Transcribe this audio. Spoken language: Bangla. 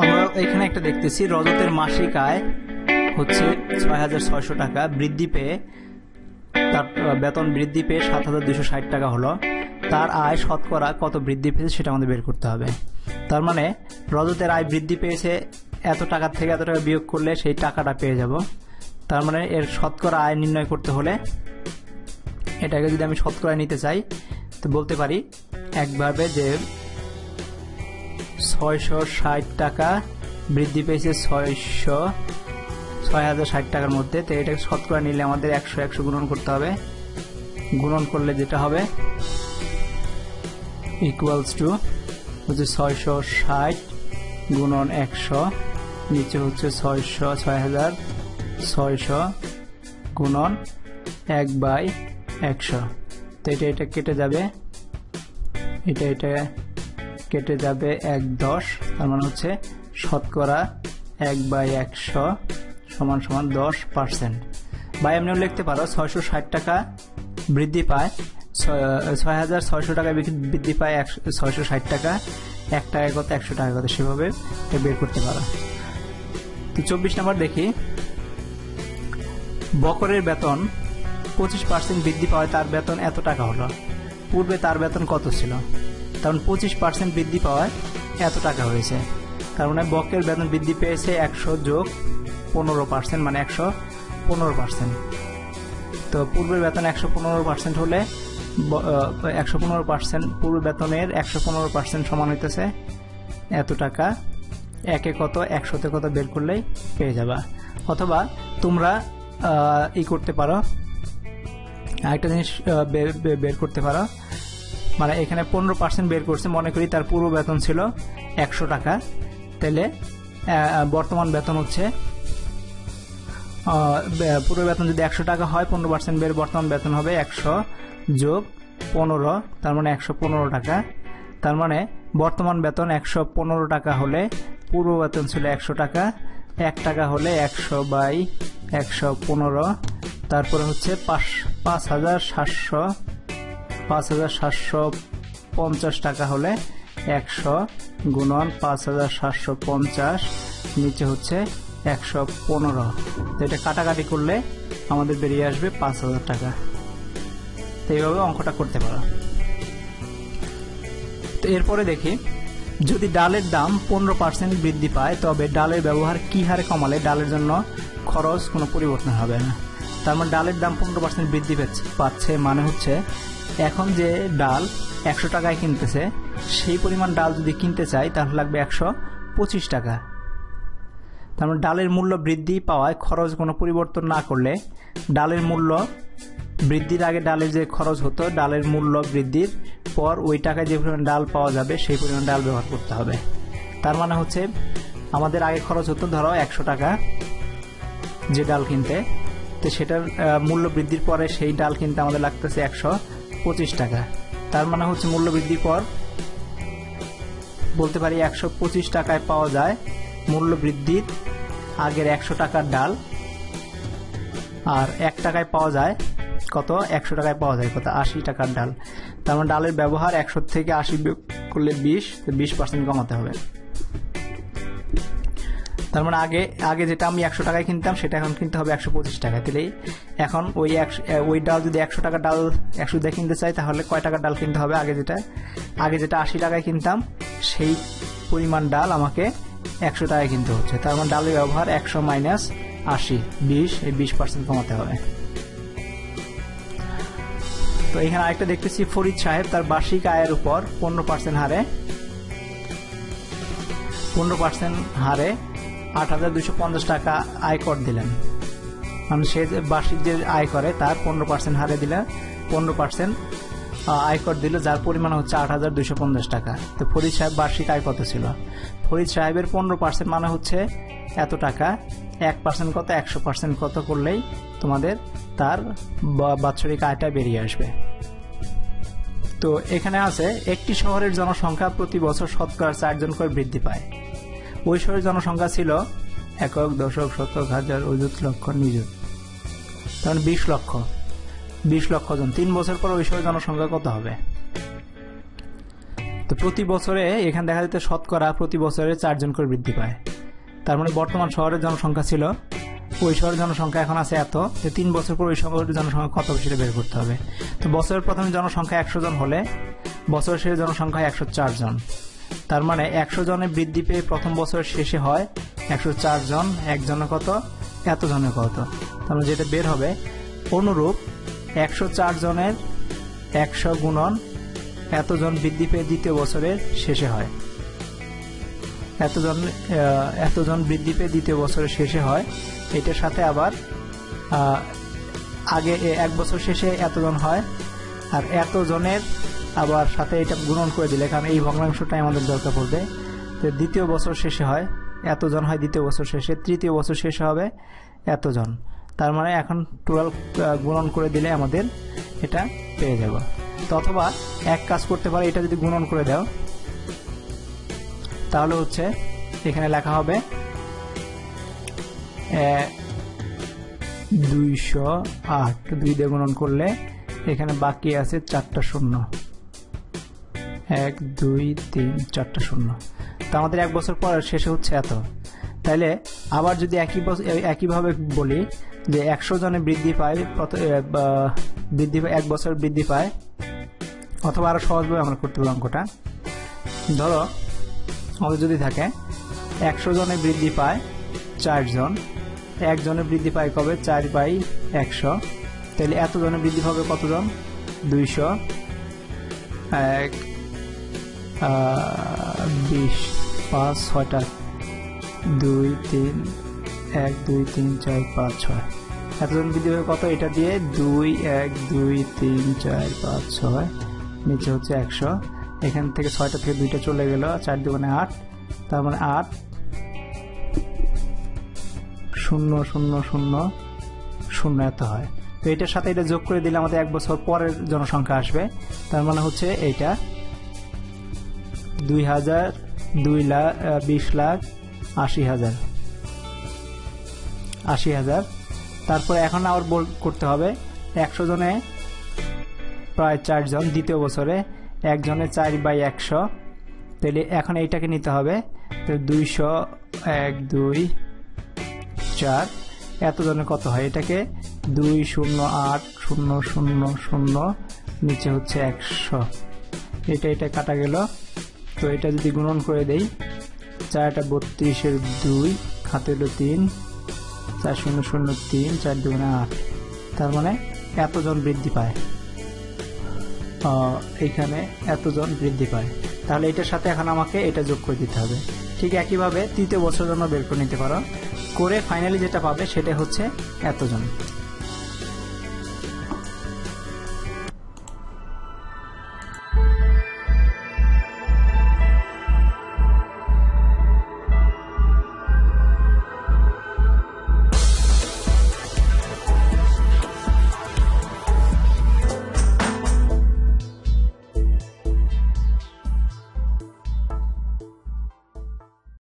আমরা এখানে একটা দেখতেছি, রজতের মাসিক আয় হচ্ছে ছয় হাজার ছয়শো টাকা বৃদ্ধি পেয়ে, তার বেতন বৃদ্ধি পেয়ে সাত হাজার দুশো ষাট টাকা হলো। তার আয় শতকরা কত বৃদ্ধি পেয়েছে সেটা আমাদের বের করতে হবে। তার মানে রজতের আয় বৃদ্ধি পেয়েছে, এত টাকা থেকে এত টাকা বিয়োগ করলে সেই টাকাটা পেয়ে যাব। তার মানে এর শতকরা আয় নির্ণয় করতে হলে, এটাকে যদি আমি শতকরা নিতে চাই, তো বলতে পারি, একভাবে যে ছয়শো ষাট টাকা বৃদ্ধি পেয়েছে ছয়শো ছয় হাজার ষাট টাকার মধ্যে। তো এটাকে শতকরা নিলে আমাদের একশো একশো গুণন করতে হবে। গুণন করলে যেটা হবে ইকুয়ালস টু হচ্ছে ছয়শো ষাট গুণন একশো, নিচে হচ্ছে ছয়শো ছয় হাজার ছয়শো গুণন এক বাই একশো। তো এটা এটা কেটে যাবে। এটা এটা কেটে যাবে এক দশ, তার মানে হচ্ছে শতকরা এক বাই একশো সমান সমান দশ পার্সেন্ট বা এমনিও লিখতে পারো, ছয়শো ষাট টাকা বৃদ্ধি পায়। ছয় হাজার ছয়শো টাকা বৃদ্ধি- পায় ছয়শো ষাট টাকা। এক টাকা কত? একশো টাকা কত? সেভাবে বের করতে পারো। তো চব্বিশ নম্বর দেখি। বকরের বেতন পঁচিশ পার্সেন্ট বৃদ্ধি পাওয়ায় তার বেতন এত টাকা হলো? পূর্বে তার বেতন কত ছিল? কারণ পঁচিশ পার্সেন্ট বৃদ্ধি পাওয়ায় এত টাকা হয়েছে। তার মানে বকের বেতন বৃদ্ধি পেয়েছে একশো যোগ পনেরো পার্সেন্ট মানে একশো পনেরো পার্সেন্ট তো পূর্বের বেতন একশো পনেরো পার্সেন্ট হলে একশো পনেরো পার্সেন্ট পূর্ব বেতনের একশো পনেরো পার্সেন্ট সমান হইতেছে এত টাকা। একে কত, একশোতে কত বের করলেই পেয়ে যাবা। অথবা তোমরা ই করতে পারো। আরেকটা জিনিস বের করতে পারো। মানে এখানে পনেরো পার্সেন্ট বের করছে, মনে করি তার পূর্ব বেতন ছিল একশো টাকা। তাহলে বর্তমান বেতন হচ্ছে পূর্ব বেতন যদি একশো টাকা হয়, পনেরো পার্সেন্ট বের, বর্তমান বেতন হবে একশো যোগ পনেরো, তার মানে একশো পনেরো টাকা। তার মানে বর্তমান বেতন একশো পনেরো টাকা হলে পূর্ব বেতন ছিল একশো টাকা, এক টাকা হলে একশো বাই একশো পনেরো, তারপরে হচ্ছে পাঁচ পাঁচ হাজার সাতশো পাঁচ হাজার সাতশো পঞ্চাশ টাকা হলে একশো গুণন পাঁচ হাজার সাতশো পঞ্চাশ, নিচে হচ্ছে একশো পনেরো। তো এটা কাটাকাটি করলে আমাদের বেরিয়ে আসবে পাঁচ হাজার টাকা। তো এইভাবে অঙ্কটা করতে পারো। তো এরপরে দেখি, যদি ডালের দাম পনেরো পার্সেন্ট বৃদ্ধি পায়, তবে ডালের ব্যবহার কি হারে কমালে ডালের জন্য খরচ কোনো পরিবর্তন হবে না। তার মানে ডালের দাম পনেরো পার্সেন্ট বৃদ্ধি পাচ্ছে- পাচ্ছে মানে হচ্ছে এখন যে ডাল একশো টাকায় কিনতেছে, সেই পরিমাণ ডাল যদি কিনতে চাই, তাহলে লাগবে একশো পঁচিশ টাকা। তার মানে ডালের মূল্য বৃদ্ধি পাওয়ায় খরচ কোনো পরিবর্তন না করলে ডালের মূল্য বৃদ্ধির আগে ডালের যে খরচ হতো, ডালের মূল্য বৃদ্ধির পর ওই টাকায় যে পরিমাণ ডাল পাওয়া যাবে, সেই পরিমাণ ডাল ব্যবহার করতে হবে। তার মানে হচ্ছে আমাদের আগে খরচ হতো, ধরো একশো টাকা যে ডাল কিনতে। তো সেটার মূল্য বৃদ্ধির পরে সেই ডাল কিনতে আমাদের লাগতেছে একশো পঁচিশ টাকা। তার মানে হচ্ছে মূল্য বৃদ্ধির পর বলতে পারি একশো পঁচিশ টাকায় পাওয়া যায় মূল্য বৃদ্ধির আগের একশো টাকার ডাল। আর এক টাকায় পাওয়া যায় কত? একশো টাকায় পাওয়া যায় কত? আশি টাকার ডাল। তার মানে ডালের ব্যবহার একশো থেকে আশি করলে বিশ বিশ পার্সেন্ট কমাতে হবে। তার মানে আগে আগে যেটা আমি একশো টাকায় কিনতাম, সেটা এখন কিনতে হবে একশো পঁচিশ টাকা তাহলে এখন ওই একশো ওই ডাল যদি একশো টাকা ডাল একশো দিয়ে কিনতে চাই, তাহলে কয় টাকার ডাল কিনতে হবে? আগে যেটা আগে যেটা আশি টাকায় কিনতাম, সেই পরিমাণ ডাল আমাকে একশো টাকায় কিনতে হচ্ছে। তার মানে ডালের ব্যবহার একশো মাইনাস আশি, বিশ, এই বিশ পার্সেন্ট কমাতে হবে। তো এখানে আরেকটা দেখতেছি, ফরিদ সাহেব তার বার্ষিক আয়ের উপর পনেরো পার্সেন্ট হারে, পনেরো পার্সেন্ট হারে আট হাজার দুশো পঞ্চাশ টাকা আয় কর দিলেন। মানে সে বার্ষিক যে আয় করে, তার পনেরো পার্সেন্ট হারে দিলে পনেরো পার্সেন্ট আয়কর দিল, যার পরিমাণ হচ্ছে আট হাজার দুশো পঞ্চাশ টাকা। তো ফরিদ সাহেব বার্ষিক আয় কত ছিল? ফরিদ সাহেবের পনেরো পার্সেন্ট মানে হচ্ছে এত টাকা। এক পার্সেন্ট কত, একশো পার্সেন্ট কত করলেই তোমাদের তার বাৎসরিক আয়টা বেরিয়ে আসবে। তো এখানে আছে, একটি শহরের জনসংখ্যা প্রতি বছর শতকরা চারজন করে বৃদ্ধি পায়। ওই শহরের জনসংখ্যা ছিল একক, দশক, শতক, হাজার, অযুত লক্ষ, নিযুত। তখন বিশ লক্ষ। বিশ লক্ষ জন। তিন বছর পর ওই শহরের জনসংখ্যা কত হবে? তো প্রতি বছরে এখানে দেখা যেতে শতকরা প্রতি বছরে চারজন করে বৃদ্ধি পায়। তার মানে বর্তমান শহরের জনসংখ্যা ছিল ওই শহরের জনসংখ্যা এখন আছে এত, যে তিন বছর পর ওই শহরের জনসংখ্যা কত সেটা বের করতে হবে। তো বছরের প্রথমে জনসংখ্যা একশো জন হলে, বছরের শেষে জনসংখ্যা একশো চার জন। তার মানে একশো জনে বৃদ্ধি পেয়ে প্রথম বছরের শেষে হয় একশো চার জন একজনে কত? এত জনে কত? মানে যেটা বের হবে, অনুরূপ একশো চার জনের একশো গুণন এতজন বৃদ্ধি পেয়ে দ্বিতীয় বছরের শেষে হয়। এতজন এতজন বৃদ্ধি পেয়ে দ্বিতীয় বছরের শেষে হয়। এটার সাথে আবার আগে এক বছর শেষে এতজন হয়, আর এতজনের আবার সাথে এটা গুণন করে দিলে, কারণ এই ভগ্নাংশটাই আমাদের দরকার পড়বে। তো দ্বিতীয় বছর শেষে হয়, এতজন হয় দ্বিতীয় বছর শেষে, তৃতীয় বছর শেষে হবে এতজন। তার মানে এখন টুয়েলভ গুণন করে দিলে আমাদের এটা পেয়ে যাব। তো অথবা এক কাজ করতে পারে, এটা যদি গুণন করে দাও, তাহলে হচ্ছে এখানে লেখা হবে দুইশো আট। দুই দিয়ে গুণন করলে এখানে বাকি আছে চারটা শূন্য। এক, দুই, তিন, চারটা শূন্য। তো আমাদের এক বছর পর শেষে হচ্ছে এত। তাইলে আবার যদি একই একইভাবে বলি যে একশো জনে বৃদ্ধি পায় বৃদ্ধি এক বছর বৃদ্ধি পায়, অথবা আরও সহজভাবে আমরা করতে পারি অঙ্কটা। ধরো, আমাদের যদি থাকে, একশো জনে বৃদ্ধি পায় চারজন একজনে বৃদ্ধি পায় কবে? চার বাই একশো। তাহলে এত জনে বৃদ্ধি পাবে কতজন? দুইশো। এক বিশ, পাঁচ, ছয়টা। দুই, তিন, এক, দুই, তিন, চার, পাঁচ, ছয়। এতজন বৃদ্ধি কত? এটা দিয়ে দুই, এক, দুই, তিন, চার, পাঁচ, ছয়। নিচে হচ্ছে একশো। এখান থেকে ছয়টা থেকে দুইটা চলে গেল, চার দুগুণে আট। তার মানে আট। শূন্য শূন্য শূন্য শূন্য এত হয়। তো এটার সাথে এটা যোগ করে দিলে আমাদের এক বছর পরের জনসংখ্যা আসবে। তার মানে হচ্ছে এইটা। দুই হাজার, দুই লাখ বিশ লাখ, আশি হাজার। আশি হাজার। তারপরে এখন আবার বল করতে হবে। একশো জনে প্রায় চারজন দ্বিতীয় বছরে। একজনে চার বাই একশো। তাহলে এখন এইটাকে নিতে হবে। তো দুইশো এক, দুই, চার। এতজনে কত হয় এটাকে? দুই শূন্য আট, শূন্য শূন্য শূন্য, নিচে হচ্ছে একশো। এটা এটা কাটা গেল। তো এটা যদি গুণন করে দেই, চারটা বত্রিশের দুই হাতে হলো তিন, চার শূন্য শূন্য তিন, চার দুগুণে আট। তার মানে এতজন বৃদ্ধি পায়। এখানে এতজন বৃদ্ধি পায়। তাহলে এটার সাথে এখন আমাকে এটা যোগ করে দিতে হবে। ঠিক একইভাবে তৃতীয় বছর জন্য বের করে নিতে পারো। করে ফাইনালি যেটা পাবে সেটা হচ্ছে এতজন।